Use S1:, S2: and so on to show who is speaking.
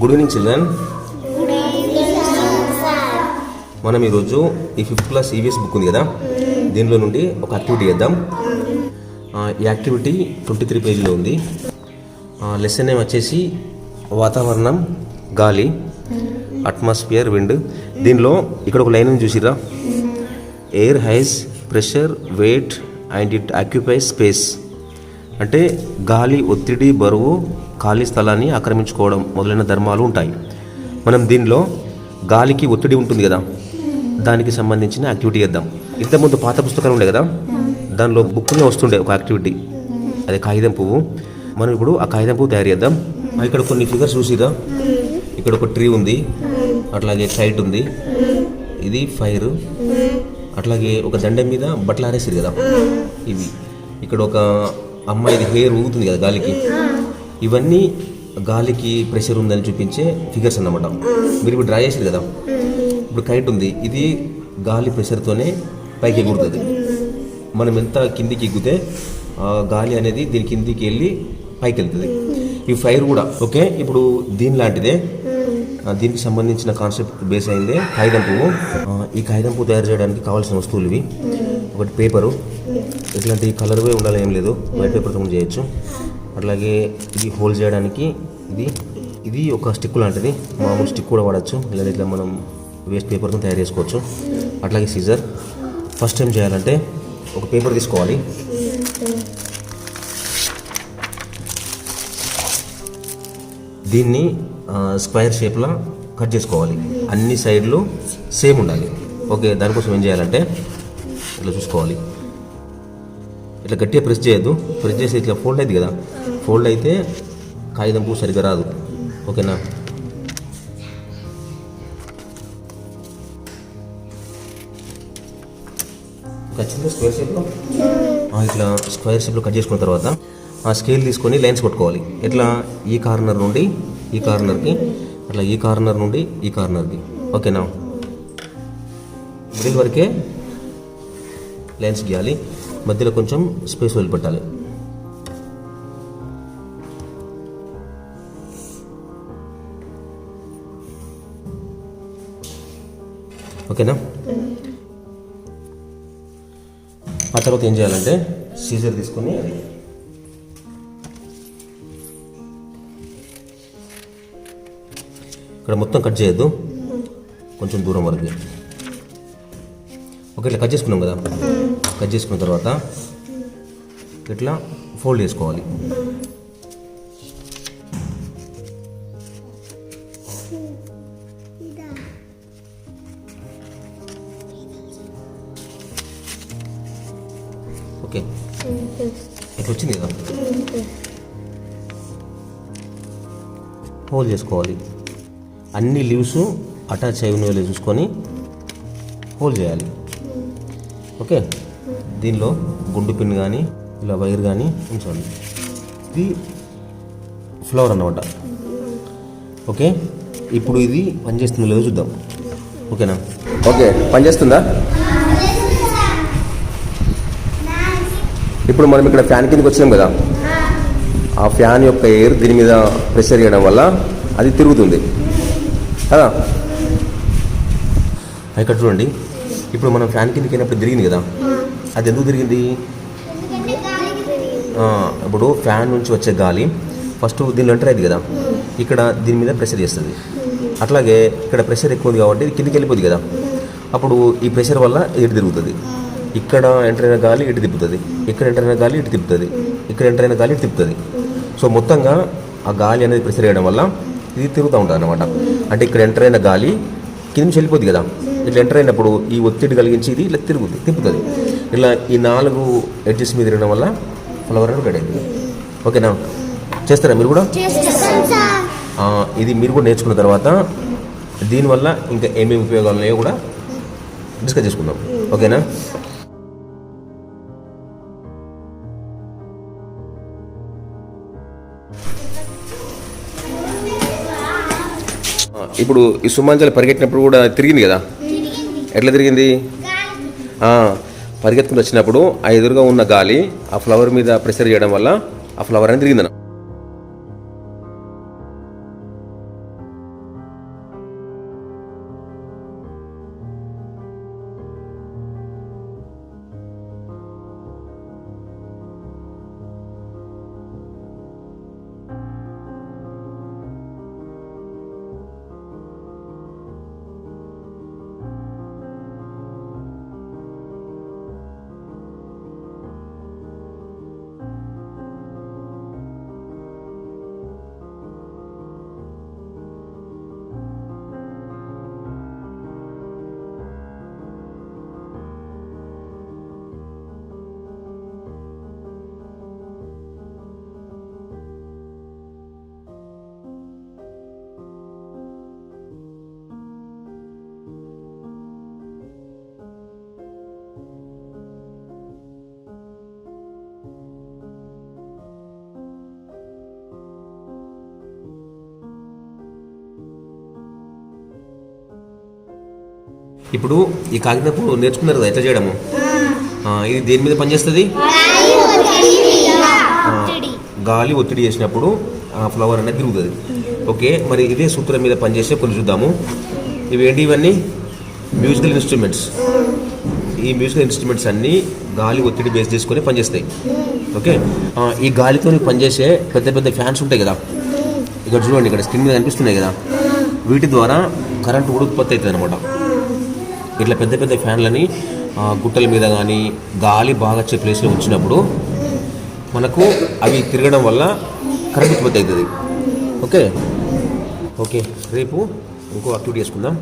S1: Good evening children మనం ఈరోజు ఈ ఫిఫ్త్ క్లాస్ ఈవీఎస్ బుక్ ఉంది కదా? దీనిలో నుండి ఒక యాక్టివిటీ చేద్దాం. ఆ, ఈ యాక్టివిటీ ట్వంటీ త్రీ పేజీలో ఉంది. లెసన్ నేమ్ వచ్చేసి వాతావరణం గాలి అట్మాస్ఫియర్ విండ్ దీనిలో ఇక్కడ ఒక లైన్ చూసిరా air has pressure weight and it occupy space అంటే గాలి ఒత్తిడి బరువు ఖాళీ స్థలాన్ని ఆక్రమించుకోవడం మొదలైన ధర్మాలు ఉంటాయి. మనం దీనిలో గాలికి ఒత్తిడి ఉంటుంది కదా? దానికి సంబంధించిన యాక్టివిటీ చేద్దాం. ఇంతకుముందు పాత పుస్తకాలు ఉండే కదా? దానిలో బుక్లో వస్తుండే ఒక యాక్టివిటీ. అదే కాగితం పువ్వు. మనం ఇప్పుడు ఆ కాగితం పువ్వు తయారు చేద్దాం. ఇక్కడ కొన్ని ఫిగర్స్ చూసిదా ఇక్కడ ఒక ట్రీ ఉంది. అట్లాగే సైట్ ఉంది. ఇది ఫైర్. అట్లాగే ఒక దండం మీద బట్టలు ఆరేసారు కదా? ఇవి. ఇక్కడ ఒక అమ్మాయిది హెయిర్ ఊగుతుంది కదా గాలికి. ఇవన్నీ గాలికి ప్రెషర్ ఉందని చూపించే ఫిగర్స్ అన్నమాట. మీరు ఇప్పుడు డ్రా చేసారు కదా? ఇప్పుడు కైట్ ఉంది. ఇది గాలి ప్రెషర్తోనే పైకి ఎగురుతుంది. మనం ఎంత కిందికి ఎగ్గితే గాలి అనేది దీని కిందికి వెళ్ళి పైకి వెళ్తుంది. ఈ ఫైర్ కూడా ఓకే? ఇప్పుడు దీని లాంటిదే. దీనికి సంబంధించిన కాన్సెప్ట్ బేస్ అయిందే కాగితం పువ్వు ఈ కాగితం పువ్వు తయారు చేయడానికి కావాల్సిన వస్తువులు ఇవి. ఒకటి పేపరు ఇట్లాంటి కలర్వే ఉండాలి ఏం లేదు. వైట్ పేపర్తో కూడా చేయొచ్చు. అట్లాగే ఇది హోల్ చేయడానికి ఇది ఇది ఒక స్టిక్ లాంటిది. మామూలు స్టిక్ కూడా వాడచ్చు. లేదా ఇట్లా మనం వేస్ట్ పేపర్తో తయారు చేసుకోవచ్చు. అట్లాగే సీజర్ ఫస్ట్ టైం చేయాలంటే ఒక పేపర్ తీసుకోవాలి. దీన్ని స్క్వేర్ షేప్లో కట్ చేసుకోవాలి. అన్ని సైడ్లు సేమ్ ఉండాలి. ఓకే దానికోసం ఏం చేయాలంటే ఇట్లా చూసుకోవాలి. ఇట్లా గట్టిగా ప్రెస్ చేయొద్దు. ప్రెస్ చేసి ఇట్లా ఫోల్డ్ అయింది కదా. ఫోల్డ్ అయితే కాగితం పువ్వు సరిగ్గా రాదు. ఓకేనా? ఖచ్చితంగా స్క్వేర్ షేప్లో ఇట్లా స్క్వేర్ షేప్లో కట్ చేసుకున్న తర్వాత ఆ స్కేల్ తీసుకొని లైన్స్ కొట్టుకోవాలి. ఇట్లా ఈ కార్నర్ నుండి ఈ కార్నర్కి అట్లా ఈ కార్నర్ నుండి ఈ కార్నర్కి ఓకేనా? మిడిల్ వరకే లైన్స్ గీయాలి. మధ్యలో కొంచెం స్పేస్ వదిలిపెట్టాలి. ఓకేనా? ఆ తర్వాత ఏం చేయాలంటే సీజర్ తీసుకొని అది ఇక్కడ మొత్తం కట్ చేయొద్దు. కొంచెం దూరం వరకు. ఓకే ఇట్లా కట్ చేసుకున్నాం కదా? కట్ చేసుకున్న తర్వాత ఇట్లా ఫోల్డ్ చేసుకోవాలి. ఓకే. ఇట్లా వచ్చింది కదా? హోల్డ్ చేసుకోవాలి. అన్ని లీవ్స్ అటాచ్ అయి ఉన్నవి చూసుకొని హోల్డ్ చేయాలి. ఓకే? దీనిలో గుండు పిన్ కానీ ఇలా వైర్ కానీ ఉంచండి ఇది ఫ్లవర్ అన్నమాట. ఓకే? ఇప్పుడు ఇది పనిచేస్తుందో లేదో చూద్దాం. ఓకేనా? ఓకే పనిచేస్తుందా? ఇప్పుడు మనం ఇక్కడ ఫ్యాన్ కిందకి వచ్చినాం కదా. ఆ ఫ్యాన్ యొక్క ఎయిర్ దీని మీద ప్రెషర్ చేయడం వల్ల అది తిరుగుతుంది. కదా? ఇక్కడ చూడండి. ఇప్పుడు మనం ఫ్యాన్ కిందకి వెళ్ళినప్పుడు తిరిగింది కదా? అది ఎందుకు తిరిగింది? ఇప్పుడు ఫ్యాన్ నుంచి వచ్చే గాలి ఫస్ట్ దీనిలో ఎంటర్ అయింది కదా? ఇక్కడ దీని మీద ప్రెషర్ చేస్తుంది. అట్లాగే ఇక్కడ ప్రెషర్ ఎక్కువ ఉంది కాబట్టి కిందికి వెళ్ళిపోతుంది కదా? అప్పుడు ఈ ప్రెషర్ వల్ల ఇటు తిరుగుతుంది. ఇక్కడ ఎంటర్ అయిన గాలి ఇటు తిప్పుతుంది. ఇక్కడ ఎంటర్ అయిన గాలి ఇటు తిప్పుతుంది. ఇక్కడ ఎంటర్ అయిన గాలి ఇటు తిప్పుతుంది. సో మొత్తంగా ఆ గాలి అనేది ప్రెషర్ చేయడం వల్ల ఇది తిరుగుతూ ఉంటుంది అనమాట అంటే ఇక్కడ ఎంటర్ అయిన గాలి కింద నుంచి వెళ్ళిపోతుంది కదా? ఇట్లా ఎంటర్ అయినప్పుడు ఈ ఒత్తిడి కలిగించి ఇది ఇట్లా తిరుగుతుంది తిప్పుతుంది. ఇలా ఈ నాలుగు ఎడ్జెస్ మీద తిరగడం వల్ల ఫ్లవర్ అనేది రెడీ అయింది. ఓకేనా? చేస్తారా మీరు కూడా? ఇది మీరు కూడా నేర్చుకున్న తర్వాత దీనివల్ల ఇంకా ఏమేమి ఉపయోగాలు ఉన్నాయో కూడా డిస్కస్ చేసుకుందాం. ఓకేనా? ఇప్పుడు ఈ సుమాంజలి పరిగెట్టినప్పుడు కూడా తిరిగింది కదా? ఎట్లా తిరిగింది? పరిగెత్తుకుని వచ్చినప్పుడు ఆ ఎదురుగా ఉన్న గాలి ఆ ఫ్లవర్ మీద ప్రెషర్ చేయడం వల్ల ఆ ఫ్లవర్ అనేది తిరిగిందన్న. ఇప్పుడు ఈ కాగితపు నేర్చుకున్నారు కదా ఎట్లా చేయడము? ఇది దేని మీద పనిచేస్తుంది? గాలి ఒత్తిడి చేసినప్పుడు ఆ ఫ్లవర్ అనేది తిరుగుతుంది. ఓకే మరి ఇదే సూత్రం మీద పనిచేసే కొన్ని చూద్దాము. ఇవేంటి ఇవన్నీ? మ్యూజికల్ ఇన్స్ట్రుమెంట్స్ ఈ మ్యూజికల్ ఇన్స్ట్రుమెంట్స్ అన్నీ గాలి ఒత్తిడి బేస్ చేసుకొని పనిచేస్తాయి. ఓకే ఈ గాలితో పనిచేసే పెద్ద పెద్ద ఫ్యాన్స్ ఉంటాయి కదా. ఇక్కడ చూడండి ఇక్కడ స్క్రీన్ మీద కనిపిస్తున్నాయి కదా. వీటి ద్వారా కరెంట్ కూడా ఉత్పత్తి అవుతుంది అనమాట ఇట్లా పెద్ద పెద్ద ఫ్యాన్లని గుట్టల మీద కానీ గాలి బాగా వచ్చే ప్లేస్లో ఉంచినప్పుడు మనకు అవి తిరగడం వల్ల కరెంట్ ఉత్పత్తి అవుతుంది. ఓకే? ఓకే రేపు ఇంకో యాక్టివిటీ చేసుకుందాం.